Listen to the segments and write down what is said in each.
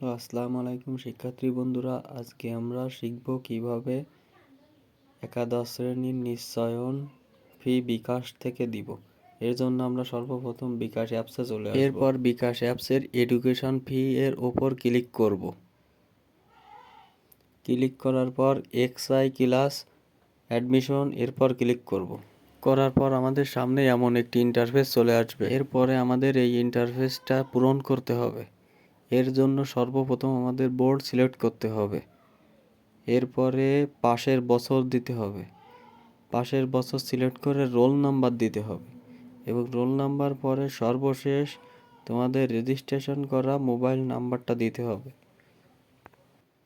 Hello আসসালামু আলাইকুম শিক্ষার্থী বন্ধুরা, আজকে আমরা শিখব কীভাবে একাদশ শ্রেণির নিশ্চয়ন ফি বিকাশ থেকে দিব। এর জন্য আমরা সর্বপ্রথম বিকাশ অ্যাপসে চলে এরপর বিকাশ অ্যাপসের এডুকেশন ফি এর ওপর ক্লিক করব। ক্লিক করার পর এক্সআই ক্লাস অ্যাডমিশন এরপর ক্লিক করব। করার পর আমাদের সামনে এমন একটি ইন্টারফেস চলে আসবে। এরপরে আমাদের এই ইন্টারফেসটা পূরণ করতে হবে। এর জন্য সর্বপ্রথম আমাদের বোর্ড সিলেক্ট করতে হবে। এরপরে পাশের বছর দিতে হবে। পাশের বছর সিলেক্ট করে রোল নাম্বার দিতে হবে। এবং রোল নাম্বার পরে সর্বশেষ তোমাদের রেজিস্ট্রেশন করা মোবাইল নাম্বারটা দিতে হবে।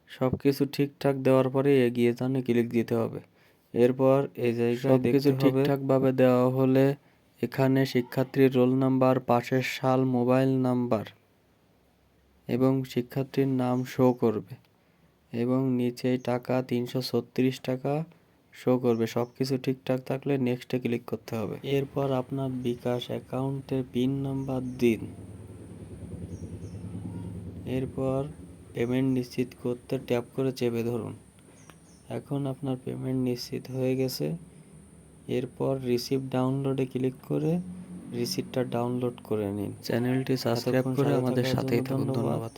সব কিছু ঠিকঠাক দেওয়ার পরে এগিয়ে জানে ক্লিক দিতে হবে। এরপর এই জায়গায় কিছু ঠিকঠাকভাবে দেওয়া হলে এখানে শিক্ষার্থীর রোল নাম্বার পাশের সাল মোবাইল নাম্বার এবং শিক্ষার্থীর নাম শো করবে। এবং নিচে টাকা তিনশো ছত্রিশ টাকা শো করবে। সব কিছু ঠিকঠাক থাকলে নেক্সটে ক্লিক করতে হবে। এরপর আপনার বিকাশ অ্যাকাউন্টের পিন নাম্বার দিন। এরপর পেমেন্ট নিশ্চিত করতে ট্যাপ করে চেপে ধরুন। এখন আপনার পেমেন্ট নিশ্চিত হয়ে গেছে। এরপর রিসিপ্ট ডাউনলোডে ক্লিক করে রিসিপ্টটা ডাউনলোড করে নিন। চ্যানেলটি সাবস্ক্রাইব করে আমাদের সাথেই থাকুন। ধন্যবাদ।